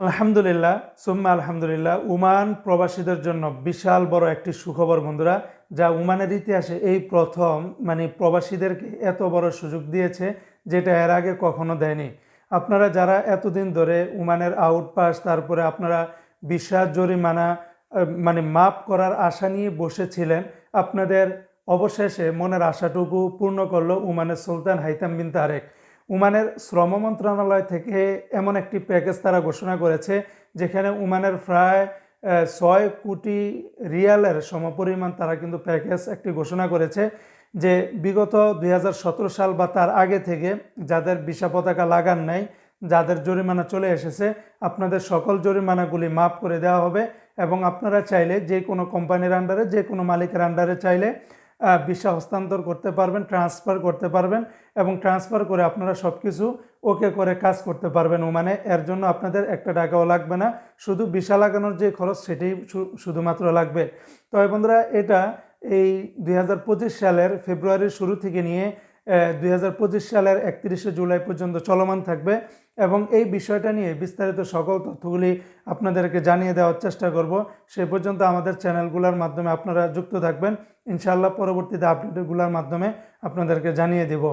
আলহামদুলিল্লাহ, সুম্মা আলহামদুলিল্লাহ, উমান প্রবাসীদের জন্য বিশাল বড় একটি সুখবর বন্ধুরা, যা উমানের ইতিহাসে এই প্রথম মানে প্রবাসীদেরকে এত বড় সুযোগ দিয়েছে, যেটা এর আগে কখনো দেয়নি। আপনারা যারা এতদিন ধরে উমানের আউটপাস তারপরে আপনারা বিশ্বাস জরিমানা মানে মাপ করার আশা নিয়ে বসেছিলেন, আপনাদের অবশেষে মনের আশাটুকু পূর্ণ করল উমানের সুলতান হাইতাম বিন তারেক। উমানের শ্রম মন্ত্রণালয় থেকে এমন একটি প্যাকেজ তারা ঘোষণা করেছে, যেখানে উমানের প্রায় ছয় কোটি রিয়ালের সমপরিমাণ তারা কিন্তু প্যাকেজ একটি ঘোষণা করেছে, যে বিগত দু হাজার সতেরো সাল বা তার আগে থেকে যাদের বিশা পতাকা লাগান নাই, যাদের জরিমানা চলে এসেছে, আপনাদের সকল জরিমানাগুলি মাফ করে দেওয়া হবে এবং আপনারা চাইলে যে কোনো কোম্পানির আন্ডারে যে কোনো মালিকের আন্ডারে চাইলে ভিসা হস্তান্তর করতে পারবেন ট্রান্সফার করতে পারবেন এবং ট্রান্সফার করে আপনারা সব কিছু ওকে করে কাজ করতে পারবেন মানে এর জন্য আপনাদের একটা টাকাও লাগবে না। শুধু ভিসা লাগানোর যে খরচ সেটি শুধুমাত্র লাগবে। তবে বন্ধুরা, এটা এই দুই হাজার পঁচিশ সালের ফেব্রুয়ারির শুরু থেকে নিয়ে দুই হাজার পঁচিশ সালের একত্রিশে জুলাই পর্যন্ত চলমান থাকবে এবং এই বিষয়টা নিয়ে বিস্তারিত সকল তথ্যগুলি আপনাদেরকে জানিয়ে দেওয়ার চেষ্টা করব। সে পর্যন্ত আমাদের চ্যানেলগুলোর মাধ্যমে আপনারা যুক্ত থাকবেন। ইনশাআল্লাহ পরবর্তীতে আপডেটগুলোর মাধ্যমে আপনাদেরকে জানিয়ে দেব।